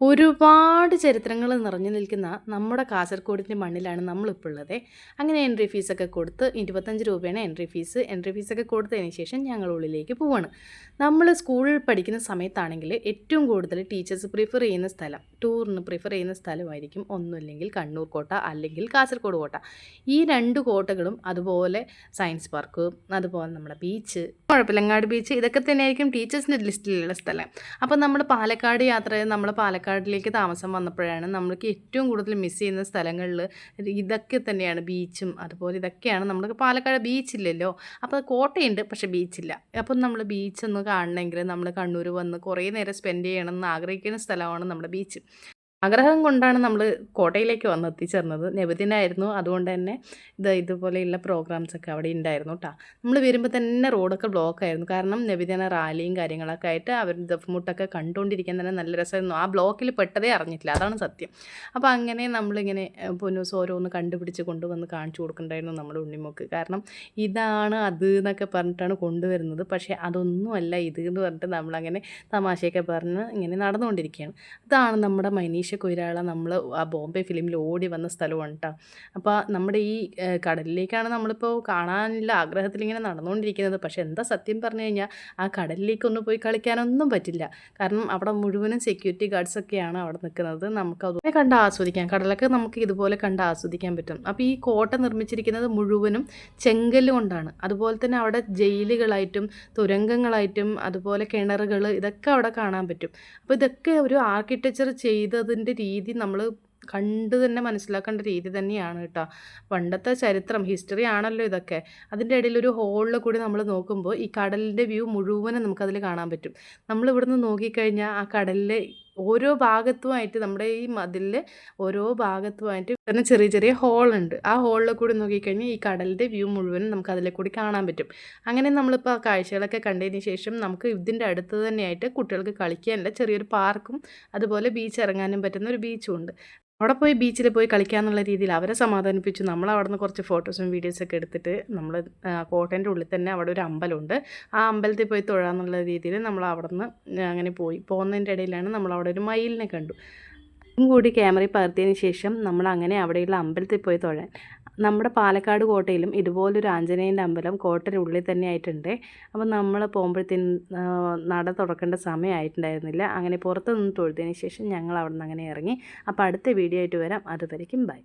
ഒരുപാട് ചരിത്രങ്ങൾ നിറഞ്ഞു നിൽക്കുന്ന നമ്മുടെ കാസർഗോഡിന്റെ മണ്ണിലാണ് നമ്മളിപ്പോൾ ഉള്ളത് അങ്ങനെ എൻട്രി ഫീസൊക്കെ കൊടുത്ത് ഇരുപത്തഞ്ച് രൂപയാണ് എൻട്രി ഫീസ് എൻട്രി ഫീസൊക്കെ കൊടുത്തതിന് ശേഷം ഞങ്ങൾ ഉള്ളിലേക്ക് പോവാണ്. നമ്മൾ സ്കൂളിൽ പഠിക്കുന്ന സമയത്താണെങ്കിൽ ഏറ്റവും കൂടുതൽ ടീച്ചേഴ്സ് പ്രിഫർ ചെയ്യുന്ന സ്ഥലം ടൂറിന് പ്രിഫർ ചെയ്യുന്ന സ്ഥലമായിരിക്കും ഒന്നുമില്ലെങ്കിൽ കണ്ണൂർ കോട്ട അല്ലെങ്കിൽ കാസർഗോഡ് കോട്ട. ഈ രണ്ട് കോട്ടകളും അതുപോലെ സയൻസ് പാർക്ക് അതുപോലെ നമ്മുടെ ബീച്ച് കുഴപ്പമില്ലങ്ങാട് ബീച്ച് ഇതൊക്കെ തന്നെയായിരിക്കും ടീച്ചേഴ്സിന്റെ ലിസ്റ്റിലുള്ള സ്ഥലം. അപ്പോൾ നമ്മൾ പാലക്കാട് യാത്ര നമ്മൾ നമ്മൾ പാലക്കാടിലേക്ക് താമസം വന്നപ്പോഴാണ് നമ്മൾക്ക് ഏറ്റവും കൂടുതൽ മിസ് ചെയ്യുന്ന സ്ഥലങ്ങളിൽ ഇതൊക്കെ തന്നെയാണ് ബീച്ചും അതുപോലെ ഇതൊക്കെയാണ് നമ്മൾ പാലക്കാട് ബീച്ചില്ലല്ലോ അപ്പോൾ കോട്ടയുണ്ട് പക്ഷേ ബീച്ചില്ല അപ്പം നമ്മൾ ബീച്ചൊന്ന് കാണണമെങ്കിൽ നമ്മൾ കണ്ണൂർ വന്ന് കുറേ നേരം സ്പെൻഡ് ചെയ്യണം എന്ന് ആഗ്രഹിക്കുന്ന സ്ഥലമാണ് നമ്മുടെ ബീച്ച് ആഗ്രഹം കൊണ്ടാണ് നമ്മൾ കോട്ടയിലേക്ക് വന്ന് എത്തിച്ചേർന്നത്. നബിദിനായിരുന്നു. അതുകൊണ്ട് തന്നെ ഇത് ഇതുപോലെയുള്ള പ്രോഗ്രാംസൊക്കെ അവിടെ ഉണ്ടായിരുന്നു കേട്ടോ നമ്മൾ വരുമ്പോൾ തന്നെ റോഡൊക്കെ ബ്ലോക്ക് ആയിരുന്നു. കാരണം നബിദിന റാലിയും കാര്യങ്ങളൊക്കെ ആയിട്ട് അവർ ദഫ്മുട്ടൊക്കെ കണ്ടുകൊണ്ടിരിക്കാൻ തന്നെ നല്ല രസമായിരുന്നു. ആ ബ്ലോക്കിൽ പെട്ടതേ അറിഞ്ഞിട്ടില്ല. അതാണ് സത്യം. അപ്പോൾ അങ്ങനെ നമ്മളിങ്ങനെ പൊന്നൂസ് ഓരോന്ന് കണ്ടുപിടിച്ച് കൊണ്ടുവന്ന് കാണിച്ചു കൊടുക്കണ്ടായിരുന്നു നമ്മുടെ ഉണ്ണിമുക്ക്. കാരണം ഇതാണ് അത് എന്നൊക്കെ പറഞ്ഞിട്ടാണ് കൊണ്ടുവരുന്നത്. പക്ഷേ അതൊന്നുമല്ല. ഇത് എന്ന് പറഞ്ഞിട്ട് നമ്മളങ്ങനെ തമാശയൊക്കെ പറഞ്ഞ് ഇങ്ങനെ നടന്നുകൊണ്ടിരിക്കുകയാണ്. അതാണ് നമ്മുടെ മൈനീഷ കൊയ്രാള നമ്മൾ ആ ബോംബെ ഫിലിമിൽ ഓടി വന്ന സ്ഥലമാണ് കേട്ടോ അപ്പോൾ നമ്മുടെ ഈ കടലിലേക്കാണ് നമ്മളിപ്പോൾ കാണാനുള്ള ആഗ്രഹത്തിൽ ഇങ്ങനെ നടന്നുകൊണ്ടിരിക്കുന്നത് പക്ഷേ എന്താ സത്യം പറഞ്ഞു കഴിഞ്ഞാൽ ആ കടലിലേക്കൊന്നും പോയി കളിക്കാനൊന്നും പറ്റില്ല. കാരണം അവിടെ മുഴുവനും സെക്യൂരിറ്റി ഗാർഡ്സൊക്കെയാണ് അവിടെ നിൽക്കുന്നത്. നമുക്ക് അതുപോലെ കണ്ട് ആസ്വദിക്കാം. കടലൊക്കെ നമുക്ക് ഇതുപോലെ കണ്ട് ആസ്വദിക്കാൻ പറ്റും. അപ്പോൾ ഈ കോട്ട നിർമ്മിച്ചിരിക്കുന്നത് മുഴുവനും ചെങ്കല്ല് കൊണ്ടാണ്. അതുപോലെ തന്നെ അവിടെ ജയിലുകളായിട്ടും തുരങ്കങ്ങളായിട്ടും അതുപോലെ കിണറുകൾ ഇതൊക്കെ അവിടെ കാണാൻ പറ്റും. അപ്പോൾ ഇതൊക്കെ ഒരു ആർക്കിടെക്ചർ ചെയ്തതിന്റെ രീതി നമ്മൾ കണ്ട് തന്നെ മനസ്സിലാക്കേണ്ട രീതി തന്നെയാണ് കേട്ടോ. പണ്ടത്തെ ചരിത്രം ഹിസ്റ്ററി ആണല്ലോ ഇതൊക്കെ. അതിന്റെ ഇടയിൽ ഒരു ഹോളിൽ കൂടി നമ്മൾ നോക്കുമ്പോൾ ഈ കടലിന്റെ വ്യൂ മുഴുവനും നമുക്കതിൽ കാണാൻ പറ്റും. നമ്മൾ ഇവിടുന്ന് നോക്കിക്കഴിഞ്ഞാൽ ആ കടലിലെ ഓരോ ഭാഗത്തുമായിട്ട് നമ്മുടെ ഈ മതിലിൽ ഓരോ ഭാഗത്തുമായിട്ട് തന്നെ ചെറിയ ചെറിയ ഹോളുണ്ട്. ആ ഹോളിൽ കൂടി നോക്കിക്കഴിഞ്ഞാൽ ഈ കടലിന്റെ വ്യൂ മുഴുവനും നമുക്ക് അതിലെ കൂടി കാണാൻ പറ്റും. അങ്ങനെ നമ്മളിപ്പോൾ ആ കാഴ്ചകളൊക്കെ കണ്ടതിന് ശേഷം നമുക്ക് ഇതിന്റെ അടുത്ത് തന്നെയായിട്ട് കുട്ടികൾക്ക് കളിക്കാനുള്ള ചെറിയൊരു പാർക്കും അതുപോലെ ബീച്ച് ഇറങ്ങാനും പറ്റുന്ന ഒരു ബീച്ചും ഉണ്ട്. അവിടെ പോയി ബീച്ചിൽ പോയി കളിക്കാന്നുള്ള രീതിയിൽ അവരെ സമാധാനിപ്പിച്ചു. നമ്മൾ അവിടെ നിന്ന് കുറച്ച് ഫോട്ടോസും വീഡിയോസൊക്കെ എടുത്തിട്ട് നമ്മൾ കോട്ടന്റെ ഉള്ളിൽ തന്നെ അവിടെ ഒരു അമ്പലമുണ്ട്. ആ അമ്പലത്തിൽ പോയി തൊഴാന്നുള്ള രീതിയിൽ നമ്മൾ അവിടെ നിന്ന് അങ്ങനെ പോയി. പോകുന്നതിന്റെ ഇടയിലാണ് നമ്മൾ അവിടെ ഒരു മയിലിനെ കണ്ടു. കൂടി ക്യാമറയിൽ പകർത്തിയതിന് ശേഷം നമ്മൾ അങ്ങനെ അവിടെയുള്ള അമ്പലത്തിൽ പോയി തൊഴാൻ. നമ്മുടെ പാലക്കാട് കോട്ടയിലും ഇതുപോലൊരു ആഞ്ജനേയന്റെ അമ്പലം കോട്ടയുടെ ഉള്ളിൽ തന്നെ ആയിട്ടുണ്ട്. അപ്പോൾ നമ്മൾ പോകുമ്പോഴത്തേനും നട തുറക്കേണ്ട സമയമായിട്ടുണ്ടായിരുന്നില്ല അങ്ങനെ പുറത്ത് നിന്ന് തൊഴുതിന് ശേഷം ഞങ്ങൾ അവിടെ നിന്ന് അങ്ങനെ ഇറങ്ങി. അപ്പോൾ അടുത്ത വീഡിയോ ആയിട്ട് വരാം. അതുവരയ്ക്കും ബൈ.